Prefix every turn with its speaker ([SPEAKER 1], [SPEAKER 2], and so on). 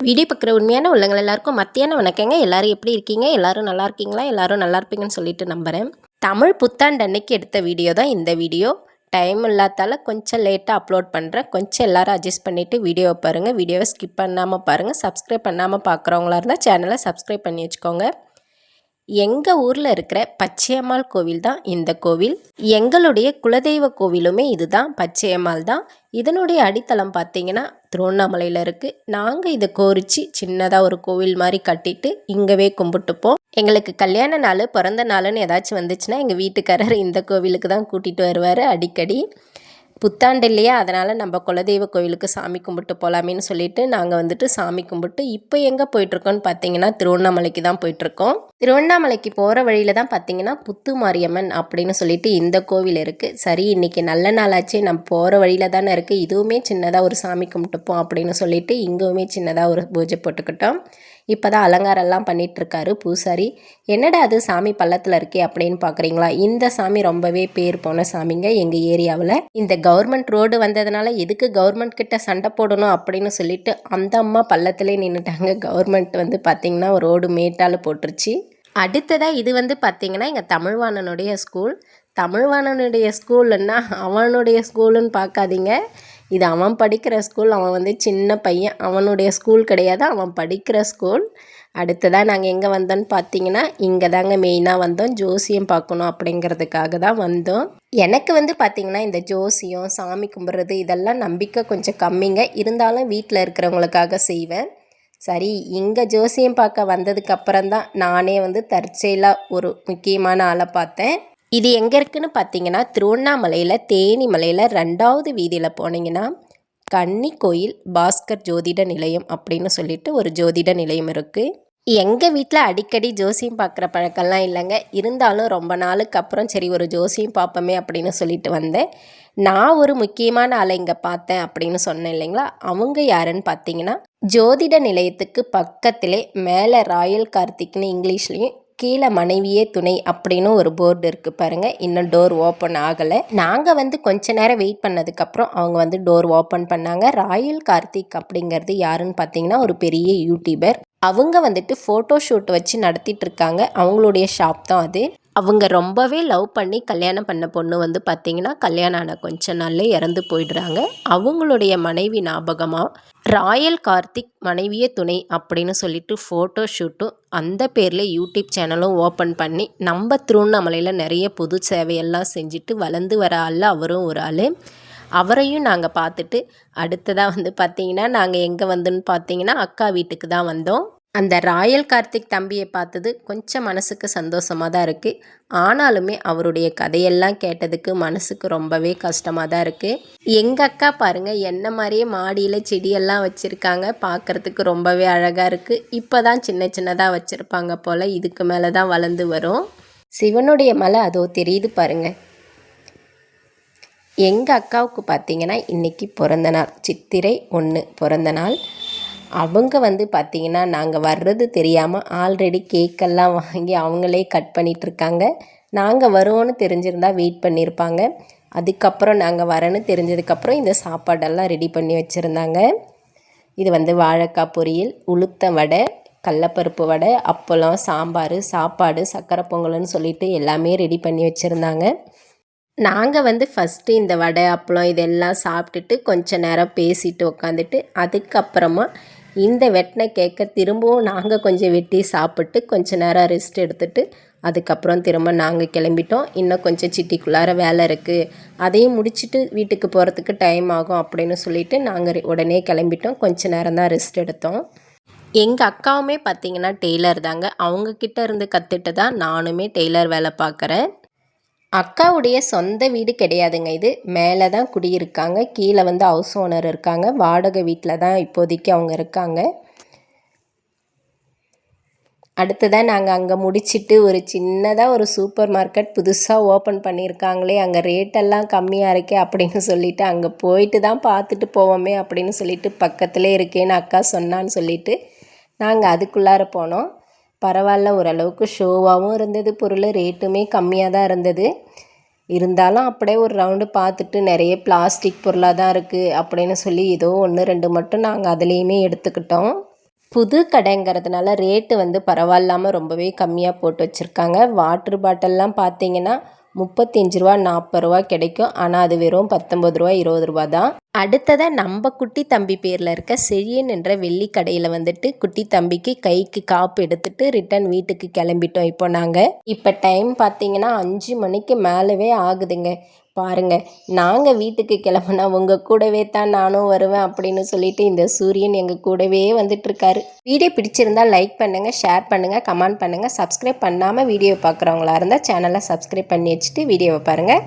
[SPEAKER 1] Video பார்க்குற உண்மையான உள்ளங்கள் எல்லாருக்கும் மத்தியான வணக்கங்க. எல்லாரும் எப்படி இருக்கீங்க? எல்லாரும் நல்லா இருக்கீங்களா? எல்லாரும் நல்லா இருப்பீங்கன்னு சொல்லிட்டு நம்புகிறேன் தமிழ் புத்தாண்டு அன்னைக்கு எடுத்த வீடியோ தான் இந்த வீடியோ. டைம் இல்லாதால கொஞ்சம் லேட்டாக அப்லோட் பண்ணுறேன் கொஞ்சம் எல்லாரும் அட்ஜஸ்ட் பண்ணிவிட்டு வீடியோவை பாருங்கள் வீடியோவை ஸ்கிப் பண்ணாமல் பாருங்கள் சப்ஸ்கிரைப் பண்ணாமல் பார்க்குறவங்களா இருந்தால் சேனலை சப்ஸ்கிரைப் பண்ணி வச்சுக்கோங்க. எங்கள் ஊரில் இருக்கிற பச்சையம்மாள் கோவில் தான் இந்த கோவில். எங்களுடைய குலதெய்வ கோவிலுமே இதுதான் பச்சையம்மாள் தான். இதனுடைய அடித்தளம் பார்த்தீங்கன்னா திருவண்ணாமலையில் இருக்குது நாங்கள் இதை கோரிச்சு சின்னதாக ஒரு கோவில் மாதிரி கட்டிட்டு இங்கவே கும்பிட்டுப்போம். எங்களுக்கு கல்யாண நாள் பிறந்த நாளுன்னு ஏதாச்சும் வந்துச்சுன்னா எங்கள் வீட்டுக்காரர் இந்த கோவிலுக்கு தான் கூட்டிகிட்டு வருவார் அடிக்கடி. புத்தாண்டு இல்லையா? அதனால் நம்ம குலதெய்வ கோவிலுக்கு சாமி கும்பிட்டு போகலாமேன்னு சொல்லிட்டு நாங்கள் வந்துட்டு சாமி கும்பிட்டு இப்போ எங்கே போயிட்டுருக்கோன்னு பார்த்தீங்கன்னா திருவண்ணாமலைக்கு தான் போயிட்டுருக்கோம். திருவண்ணாமலைக்கு போகிற வழியில் தான் பார்த்தீங்கன்னா புத்து மாரியம்மன் அப்படின்னு சொல்லிட்டு இந்த கோவில் இருக்குது சரி இன்றைக்கி நல்ல நாளாச்சு நம்ம போகிற வழியில் தானே இருக்குது இதுவுமே சின்னதாக ஒரு சாமி கும்பிட்டுப்போம் அப்படின்னு சொல்லிட்டு இங்கேவுமே சின்னதாக ஒரு பூஜை போட்டுக்கிட்டோம். இப்போ தான் அலங்காரம்லாம் பண்ணிகிட்ருக்காரு பூசாரி. என்னடா அது சாமி பள்ளத்தில் இருக்கே அப்படின்னு பார்க்குறீங்களா இந்த சாமி ரொம்பவே பேர் போன சாமிங்க எங்கள் ஏரியாவில். இந்த கவர்மெண்ட் ரோடு வந்ததுனால எதுக்கு கவர்மெண்ட் கிட்ட சண்டை போடணும் அப்படின்னு சொல்லிட்டு அந்த அம்மா பள்ளத்திலே நின்றுட்டாங்க கவர்மெண்ட் வந்து பார்த்திங்கன்னா ரோடு மேட்டால் போட்டுருச்சு. அடுத்ததாக இது வந்து பார்த்திங்கன்னா எங்கள் தமிழ்வாணனுடைய ஸ்கூல். தமிழ்வாணனுடைய ஸ்கூலுன்னா அவனுடைய ஸ்கூலுன்னு பார்க்காதீங்க இது அவன் படிக்கிற ஸ்கூல் அவன் வந்து சின்ன பையன். அவனுடைய ஸ்கூல் கிடையாது அவன் படிக்கிற ஸ்கூல் அடுத்ததாக நாங்கள் எங்கே வந்தோன்னு பார்த்தீங்கன்னா இங்கே தாங்க மெயினாக வந்தோம். ஜோசியம் பார்க்கணும் அப்படிங்கிறதுக்காக தான் வந்தோம். எனக்கு வந்து பார்த்திங்கன்னா இந்த ஜோசியம் சாமி கும்பிட்றது இதெல்லாம் நம்பிக்கை கொஞ்சம் கம்மிங்க. இருந்தாலும் வீட்டில் இருக்கிறவங்களுக்காக செய்வேன். சரி இங்கே ஜோசியம் பார்க்க வந்ததுக்கப்புறம் தான் நானே வந்து தற்செயலாக ஒரு முக்கியமான ஆளை பார்த்தேன். இது எங்கே இருக்குதுன்னு பார்த்தீங்கன்னா திருவண்ணாமலையில் தேனி மலையில் ரெண்டாவது வீதியில் போனீங்கன்னா கன்னி கோயில் பாஸ்கர் ஜோதிட நிலையம் அப்படின்னு சொல்லிட்டு ஒரு ஜோதிட நிலையம் இருக்குது எங்கள் வீட்டில் அடிக்கடி ஜோசியம் பார்க்குற பழக்கம்லாம் இல்லைங்க. இருந்தாலும் ரொம்ப நாளுக்கு அப்புறம் சரி ஒரு ஜோசியம் பார்ப்போமே அப்படின்னு சொல்லிட்டு வந்தேன். நான் ஒரு முக்கியமான ஆளை இங்கே பார்த்தேன் அப்படின்னு சொன்னேன் இல்லைங்களா? அவங்க யாருன்னு பார்த்தீங்கன்னா ஜோதிட நிலையத்துக்கு பக்கத்திலே மேலே ராயல் கார்த்திக்னு இங்கிலீஷ்லேயும் கீழே மனைவியே துணை அப்படின்னு ஒரு போர்டு இருக்குது பாருங்கள் இன்னும் டோர் ஓப்பன் ஆகலை. நாங்கள் வந்து கொஞ்ச நேரம் வெயிட் பண்ணதுக்கப்புறம் அவங்க வந்து டோர் ஓப்பன் பண்ணாங்க. ராயல் கார்த்திக் அப்படிங்கிறது யாருன்னு பார்த்தீங்கன்னா ஒரு பெரிய யூடியூபர் அவங்க வந்துட்டு ஃபோட்டோ ஷூட் வச்சு நடத்திட்டு இருக்காங்க. அவங்களுடைய ஷாப் தான் அது. அவங்க ரொம்பவே லவ் பண்ணி கல்யாணம் பண்ண பொண்ணு வந்து பார்த்திங்கன்னா கல்யாணம் ஆன கொஞ்ச நாள்ல இறந்து போயிடுறாங்க. அவங்களுடைய மனைவி ஞாபகமாக ராயல் கார்த்திக் மனைவியே துணை அப்படின்னு சொல்லிட்டு ஃபோட்டோ ஷூட்டும் அந்த பேரில் யூடியூப் சேனலும் ஓப்பன் பண்ணி நம்ம திருவண்ணாமலையில் நிறைய பொது சேவையெல்லாம் செஞ்சுட்டு வளர்ந்து வர ஆள் அவரும் ஒரு ஆள். அவரையும் நாங்கள் பார்த்துட்டு அடுத்ததாக வந்து பார்த்திங்கன்னா நாங்கள் எங்கே வந்துன்னு பார்த்தீங்கன்னா அக்கா வீட்டுக்கு தான் வந்தோம். அந்த ராயல் கார்த்திக் தம்பியை பார்த்தது கொஞ்சம் மனசுக்கு சந்தோஷமாக தான் இருக்குது ஆனாலுமே அவருடைய கதையெல்லாம் கேட்டதுக்கு மனசுக்கு ரொம்பவே கஷ்டமாக தான் இருக்குது எங்கள் அக்கா பாருங்கள் என்ன மாதிரியே மாடியில் செடியெல்லாம் வச்சுருக்காங்க பார்க்குறதுக்கு ரொம்பவே அழகாக இருக்குது இப்போ தான் சின்ன சின்னதாக வச்சுருப்பாங்க போல் இதுக்கு மேலே தான் வளர்ந்து வரும். சிவனுடைய மலை அதோ தெரியுது பாருங்கள் எங்கள் அக்காவுக்கு பார்த்தீங்கன்னா இன்றைக்கி பிறந்த நாள் சித்திரை ஒன்று பிறந்த நாள் அவங்க வந்து பார்த்திங்கன்னா நாங்கள் வர்றது தெரியாமல் ஆல்ரெடி கேக்கெல்லாம் வாங்கி அவங்களே கட் பண்ணிகிட்ருக்காங்க நாங்கள் வருவோன்னு தெரிஞ்சிருந்தா வெயிட் பண்ணியிருப்பாங்க அதுக்கப்புறம் நாங்கள் வரேன்னு தெரிஞ்சதுக்கப்புறம் இந்த சாப்பாடெல்லாம் ரெடி பண்ணி வச்சுருந்தாங்க. இது வந்து வாழைக்காய் பொரியல் உளுத்த வடை கடலப்பருப்பு வடை அப்பளம் சாம்பார் சாப்பாடு சக்கரை பொங்கல்னு சொல்லிட்டு எல்லாமே ரெடி பண்ணி வச்சுருந்தாங்க. நாங்கள் வந்து ஃபஸ்ட்டு இந்த வடை அப்பளம் இதெல்லாம் சாப்பிட்டுட்டு கொஞ்ச நேரம் பேசிட்டு உக்காந்துட்டு அதுக்கப்புறமா இந்த வெட்டின கேக்கை திரும்பவும் நாங்கள் கொஞ்சம் வெட்டி சாப்பிட்டு கொஞ்ச நேரம் ரெஸ்ட் எடுத்துகிட்டு அதுக்கப்புறம் திரும்ப நாங்கள் கிளம்பிட்டோம். இன்னும் கொஞ்சம் சிட்டிக்குள்ளார வேலை இருக்குது அதையும் முடிச்சுட்டு வீட்டுக்கு போகிறதுக்கு டைம் ஆகும் அப்படின்னு சொல்லிட்டு நாங்கள் உடனே கிளம்பிட்டோம். கொஞ்ச நேரம் தான் ரெஸ்ட் எடுத்தோம். எங்கள் அக்காவுமே பார்த்திங்கன்னா டெய்லர் தாங்க. அவங்கக்கிட்ட இருந்து கற்றுட்டு தான் நானுமே டெய்லர் வேலை பார்க்குறேன் அக்காவுடைய சொந்த வீடு கிடையாதுங்க இது. மேலே தான் குடியிருக்காங்க. கீழே வந்து ஹவுஸ் ஓனர் இருக்காங்க. வாடகை வீட்டில் தான் இப்போதைக்கு அவங்க இருக்காங்க. அடுத்ததாக நாங்கள் அங்கே முடிச்சுட்டு ஒரு சின்னதாக ஒரு சூப்பர் மார்க்கெட் புதுசாக ஓப்பன் பண்ணியிருக்காங்களே அங்கே ரேட்டெல்லாம் கம்மியாக இருக்கே அப்படின்னு சொல்லிவிட்டு அங்கே போயிட்டு தான் பார்த்துட்டு போவோமே அப்படின்னு சொல்லிட்டு பக்கத்துலேயே இருக்கேன்னு அக்கா சொன்னான்னு சொல்லிவிட்டு நாங்கள் அதுக்குள்ளார போனோம். பரவாயில்ல ஓரளவுக்கு ஷோவாகவும் இருந்தது பொருள் ரேட்டுமே கம்மியாக தான் இருந்தது. இருந்தாலும் அப்படியே ஒரு ரவுண்டு பார்த்துட்டு நிறைய பிளாஸ்டிக் பொருளாக தான் இருக்குது அப்படின்னு சொல்லி ஏதோ ஒன்று ரெண்டு மட்டும் நாங்கள் அதுலேயுமே எடுத்துக்கிட்டோம். புது கடைங்கிறதுனால ரேட்டு வந்து பரவாயில்லாமல் ரொம்பவே கம்மியாக போட்டு வச்சுருக்காங்க. வாட்ரு பாட்டில்லாம் பார்த்தீங்கன்னா முப்பத்தஞ்சு ரூபா நாற்பது ரூபா கிடைக்கும். ஆனால் அது வெறும் பத்தொம்பது ரூபா இருபது ரூபா தான். அடுத்ததாக நம்ம குட்டி தம்பி பேரில் இருக்க செழியன் என்ற வெள்ளி கடையில் வந்துட்டு குட்டி தம்பிக்கு கைக்கு காப்பு எடுத்துட்டு ரிட்டன் வீட்டுக்கு கிளம்பிட்டோம். இப்போ நாங்கள் இப்போ டைம் பார்த்தீங்கன்னா அஞ்சு மணிக்கு மேலவே ஆகுதுங்க. பாருங்க நாங்கள் வீட்டுக்கு கிளம்புனா உங்கள் கூடவே தான் நானும் வருவேன் அப்படின்னு சொல்லிட்டு இந்த சூரியன் எங்கள் கூடவே வந்துட்டுருக்காரு. வீடியோ பிடிச்சிருந்தா லைக் பண்ணுங்கள் ஷேர் பண்ணுங்கள் கமெண்ட் பண்ணுங்கள் சப்ஸ்கிரைப் பண்ணாமல் வீடியோ பார்க்குறவங்களா இருந்தால் சேனலை சப்ஸ்கிரைப் பண்ணி வச்சுட்டு வீடியோவை பாருங்கள்